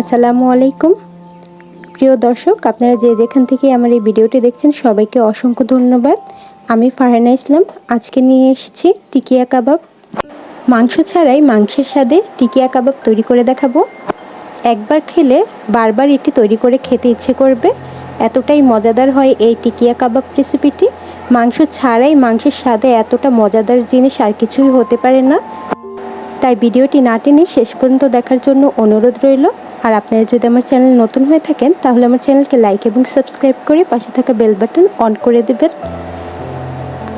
আসসালামু আলাইকুম। প্রিয় দর্শক, আপনারা যে যেখান থেকে আমার এই ভিডিওটি দেখছেন, সবাইকে অসংখ্য ধন্যবাদ। আমি ফারহানা ইসলাম, আজকে নিয়ে এসেছি টিকিয়া কাবাব। মাংস ছাড়াই মাংসের স্বাদে টিকিয়া কাবাব তৈরি করে দেখাবো। একবার খেলে বারবার এটি তৈরি করে খেতে ইচ্ছে করবে। এতটাই মজাদার হয় এই টিকিয়া কাবাব রেসিপিটি। মাংস ছাড়াই মাংসের স্বাদে এতটা মজাদার জিনিস আর কিছুই হতে পারে না। তাই ভিডিওটি না টেনে শেষ পর্যন্ত দেখার জন্য অনুরোধ রইল। আর আপনারা যদি আমার চ্যানেল নতুন হয়ে থাকেন, তাহলে আমার চ্যানেলকে লাইক এবং সাবস্ক্রাইব করে পাশে থাকা বেল বাটন অন করে দেবেন।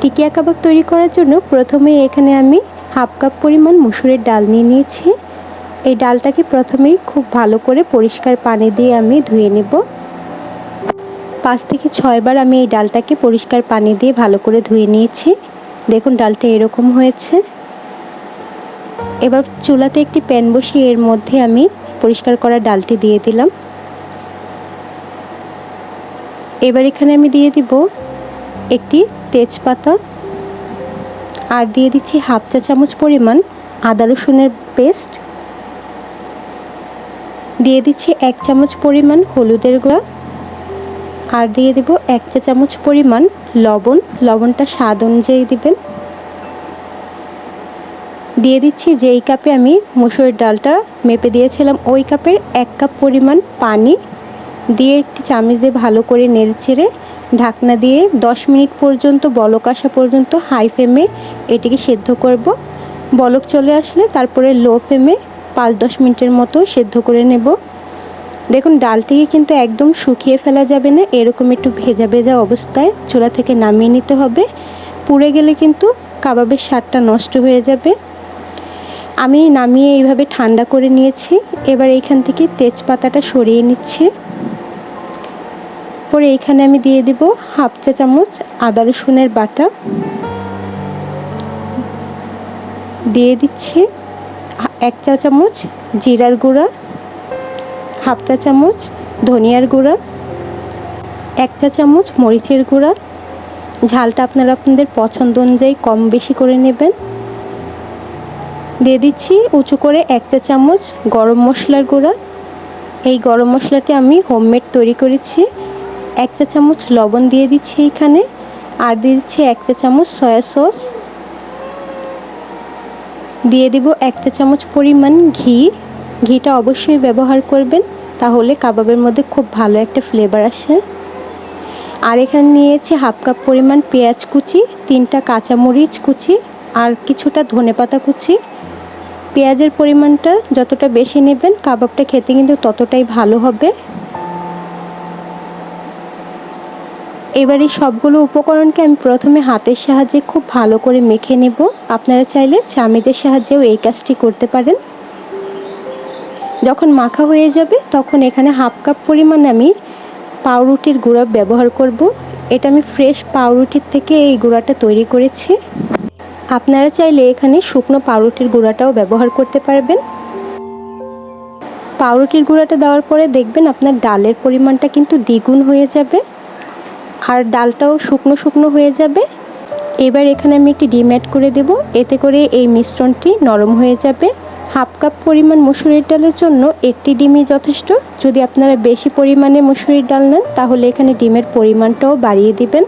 টিকিয়া কাবাব তৈরি করার জন্য প্রথমে এখানে আমি হাফ কাপ পরিমাণ মুসুরের ডাল নিয়ে নিয়েছি। এই ডালটাকে প্রথমেই খুব ভালো করে পরিষ্কার পানি দিয়ে আমি ধুয়ে নেব। পাঁচ থেকে ছয়বার আমি এই ডালটাকে পরিষ্কার পানি দিয়ে ভালো করে ধুয়ে নিয়েছি। দেখুন ডালটা এরকম হয়েছে। এবার চুলাতে একটি প্যান বসিয়ে এর মধ্যে আমি পরিষ্কার করা ডালটি দিয়ে দিলাম। এবার এখানে আমি দিয়ে দিব একটি তেজপাতা। আর দিয়ে দিচ্ছি হাফ চা চামচ পরিমাণ আদা রসুনের পেস্ট। দিয়ে দিচ্ছি এক চামচ পরিমাণ হলুদের গুঁড়া। আর দিয়ে দেব এক চা চামচ পরিমাণ লবণ। লবণটা স্বাদ অনুযায়ী দিবেন। দিয়ে দিচ্ছি যেই কাপে আমি মুসুরের ডালটা মেপে দিয়েছিলাম, ওই কাপের এক কাপ পরিমাণ পানি দিয়ে একটি চামচ দিয়ে ভালো করে নেড়ে চেড়ে ঢাকনা দিয়ে 10 মিনিট পর্যন্ত, বলক আসা পর্যন্ত হাই ফ্লেমে এটিকে সেদ্ধ করব। বলক চলে আসলে তারপরে লো ফ্লেমে পাঁচ দশ মিনিটের মতো সেদ্ধ করে নেব। দেখুন, ডালটিকে কিন্তু একদম শুকিয়ে ফেলা যাবে না, এরকম একটু ভেজা ভেজা অবস্থায় চুলা থেকে নামিয়ে নিতে হবে। পুড়ে গেলে কিন্তু কাবাবের স্বাদটা নষ্ট হয়ে যাবে। আমি নামিয়ে এইভাবে ঠান্ডা করে নিয়েছি। এবার এইখান থেকে তেজপাতাটা সরিয়ে নিচ্ছি। পরে এইখানে আমি দিয়ে দিব হাফ চা চামচ আদা রসুনের বাটা। দিয়ে দিচ্ছি এক চা চামচ জিরার গুঁড়া, হাফ চা চামচ ধনিয়ার গুঁড়া, এক চা চামচ মরিচের গুঁড়া। ঝালটা আপনারা আপনাদের পছন্দ অনুযায়ী কম বেশি করে নেবেন। দিয়ে দিচ্ছি উঁচু করে এক চা চামচ গরম মশলার গুঁড়া। এই গরম মশলাটি আমি হোমমেড তৈরি করেছি। এক চা চামচ লবণ দিয়ে দিচ্ছি এখানে আর দিয়ে দিচ্ছি এক চা চামচ সয়া সস দিয়ে দিব এক চা চামচ পরিমাণ ঘি। ঘিটা অবশ্যই ব্যবহার করবেন, তাহলে কাবাবের মধ্যে খুব ভালো একটা ফ্লেভার আসে। আর এখানে নিয়েছি হাফ কাপ পরিমাণ পেঁয়াজ কুচি, তিনটা কাঁচামরিচ কুচি, আর কিছুটা ধনেপাতা কুচি। পেঁয়াজের পরিমাণটা যতটা বেশি নেবেন, কাবাবটা খেতে কিন্তু ততটাই ভালো হবে। এবার এই সবগুলো উপকরণকে আমি প্রথমে হাতের সাহায্যে খুব ভালো করে মেখে নেব। আপনারা চাইলে চামিদের সাহায্যেও এই কাজটি করতে পারেন। যখন মাখা হয়ে যাবে, তখন এখানে হাফ কাপ পরিমাণ আমি পাউরুটির গুঁড়া ব্যবহার করব। এটা আমি ফ্রেশ পাউরুটির থেকে এই গুঁড়াটা তৈরি করেছি। আপনারা চাইলে এখানে শুকনো পাউরুটির গুঁড়াটাও ব্যবহার করতে পারবেন। পাউরুটির গুঁড়াটা দেওয়ার পরে দেখবেন আপনার ডালের পরিমাণটা কিন্তু দ্বিগুণ হয়ে যাবে আর ডালটাও শুকনো শুকনো হয়ে যাবে। এবার এখানে আমি একটি ডিম অ্যাড করে দেব। এতে করে এই মিশ্রণটি নরম হয়ে যাবে। হাফ কাপ পরিমাণ মুসুরির ডালের জন্য একটি ডিমই যথেষ্ট। যদি আপনারা বেশি পরিমাণে মুসুরির ডাল নেন, তাহলে এখানে ডিমের পরিমাণটাও বাড়িয়ে দিবেন।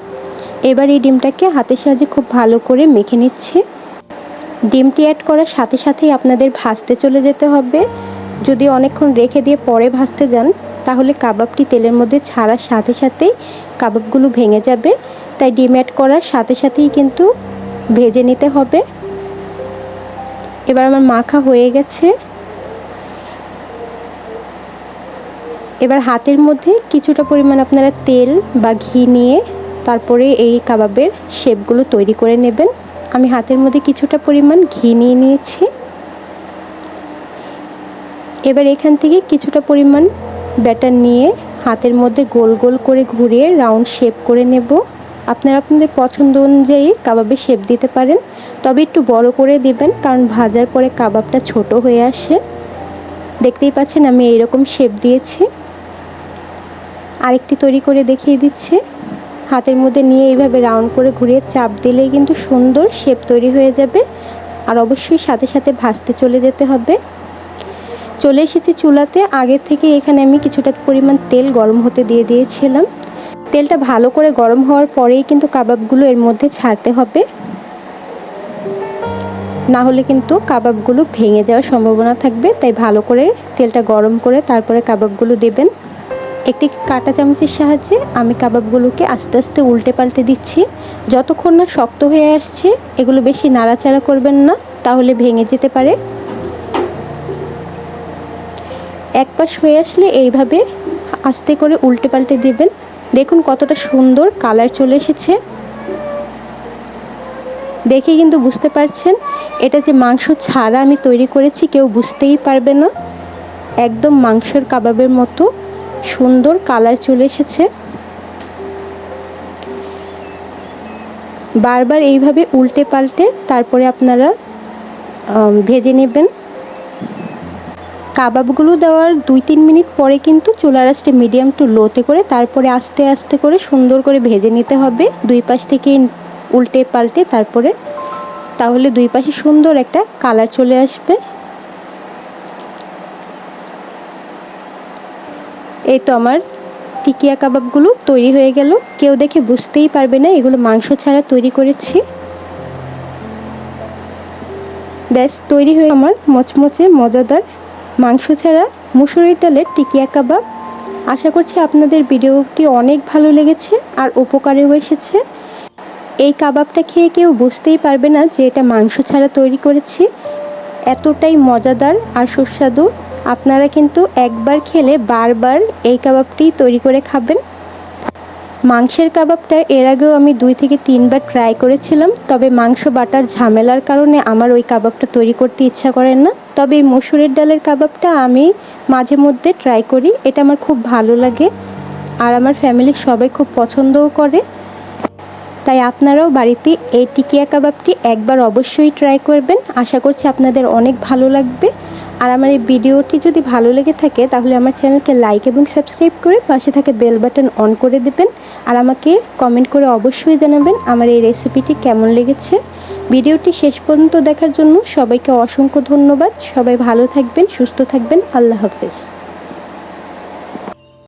এবার এই ডিমটাকে হাতের সাহায্যে খুব ভালো করে মেখে নিচ্ছে। ডিমটি অ্যাড করার সাথে সাথেই আপনাদের ভাজতে চলে যেতে হবে। যদি অনেকক্ষণ রেখে দিয়ে পরে ভাজতে যান, তাহলে কাবাবটি তেলের মধ্যে ছাড়ার সাথে সাথেই কাবাবগুলো ভেঙে যাবে। তাই ডিম অ্যাড করার সাথে সাথেই কিন্তু ভেজে নিতে হবে। এবার আমার মাখা হয়ে গেছে। এবার হাতের মধ্যে কিছুটা পরিমাণ আপনারা তেল বা ঘি নিয়ে তারপরে এই কাবাবের শেপগুলো তৈরি করে নেবেন। আমি হাতের মধ্যে কিছুটা পরিমাণ ঘি নিয়ে নিয়েছি। এবার এখান থেকে কিছুটা পরিমাণ ব্যাটার নিয়ে হাতের মধ্যে গোল গোল করে ঘুরিয়ে রাউন্ড শেপ করে নেব। আপনারা আপনাদের পছন্দ অনুযায়ী কাবাবের শেপ দিতে পারেন। তবে একটু বড় করে দিবেন, কারণ ভাজার পরে কাবাবটা ছোট হয়ে আসে। দেখতেই পাচ্ছেন আমি এইরকম শেপ দিয়েছি। আরেকটি তৈরি করে দেখিয়ে দিচ্ছে। হাতের মধ্যে নিয়ে এইভাবে রাউন্ড করে ঘুরিয়ে চাপ দিলেই কিন্তু সুন্দর শেপ তৈরি হয়ে যাবে। আর অবশ্যই সাথে সাথে ভাজতে চলে যেতে হবে। চলে এসেছি চুলাতে। আগে থেকে এখানে আমি কিছুটা পরিমাণ তেল গরম হতে দিয়ে দিয়েছিলাম। তেলটা ভালো করে গরম হওয়ার পরেই কিন্তু কাবাবগুলো এর মধ্যে ছাড়তে হবে। না হলে কিন্তু কাবাবগুলো ভেঙে যাওয়ার সম্ভাবনা থাকবে, তাই ভালো করে তেলটা গরম করে তারপরে কাবাবগুলো দেবেন। একটি কাঁটা চামচের সাহায্যে আমি কাবাবগুলোকে আস্তে আস্তে উল্টে পাল্টে দিচ্ছি। যতক্ষণ না শক্ত হয়ে আসছে, এগুলো বেশি নাড়াচাড়া করবেন না, তাহলে ভেঙে যেতে পারে। এক পাশ হয়ে আসলে এইভাবে আস্তে করে উল্টে পাল্টে দেবেন। দেখুন কতটা সুন্দর কালার চলে এসেছে। দেখে কিন্তু বুঝতে পারছেন, এটা যে মাংস ছাড়া আমি তৈরি করেছি কেউ বুঝতেই পারবে না। একদম মাংসের কাবাবের মতো। সুন্দর কালার চলে এসেছে। বারবার এইভাবে উল্টে পাল্টে তারপরে আপনারা ভেজে নেবেন। কাবাবগুলো দেওয়ার দুই তিন মিনিট পরে কিন্তু চুলা রাসটা মিডিয়াম টু লোতে করে তারপরে আস্তে আস্তে করে সুন্দর করে ভেজে নিতে হবে। দুই পাশ থেকে উল্টে পাল্টে তারপরে, তাহলে দুই পাশে সুন্দর একটা কালার চলে আসবে। এই তো আমার টিকিয়া কাবাবগুলো তৈরি হয়ে গেল। কেউ দেখে বুঝতেই পারবে না এগুলো মাংস ছাড়া তৈরি করেছি। ব্যাস, তৈরি হয়ে আমার মচমচে মজাদার মাংস ছাড়া মুসুরির ডালের টিকিয়া কাবাব। আশা করছি আপনাদের ভিডিওটি অনেক ভালো লেগেছে আর উপকারেও এসেছে। এই কাবাবটা খেয়ে কেউ বুঝতেই পারবে না যে এটা মাংস ছাড়া তৈরি করেছি। এতটাই মজাদার আর সুস্বাদু। আপনারা কিন্তু একবার খেলে বারবার এই কাবাবটি তৈরি করে খাবেন। মাংসের কাবাবটা এর আগেও আমি দুই থেকে তিনবার ট্রাই করেছিলাম, তবে মাংস বাটার ঝামেলার কারণে আমার ওই কাবাবটা তৈরি করতে ইচ্ছা করেন না। তবে এই মসুরের ডালের কাবাবটা আমি মাঝে মধ্যে ট্রাই করি, এটা আমার খুব ভালো লাগে আর আমার ফ্যামিলির সবাই খুব পছন্দও করে। তাই আপনারাও বাড়িতে এই টিকিয়া কাবাবটি একবার অবশ্যই ট্রাই করবেন। আশা করছি আপনাদের অনেক ভালো লাগবে। আর আমার এই ভিডিওটি যদি ভালো লেগে থাকে, তাহলে আমার চ্যানেলকে লাইক এবং সাবস্ক্রাইব করে পাশে থাকে বেল বাটন অন করে দেবেন। আর আমাকে কমেন্ট করে অবশ্যই জানাবেন আমার এই রেসিপিটি কেমন লেগেছে। ভিডিওটি শেষ পর্যন্ত দেখার জন্য সবাইকে অসংখ্য ধন্যবাদ। সবাই ভালো থাকবেন, সুস্থ থাকবেন। আল্লাহ হাফেজ।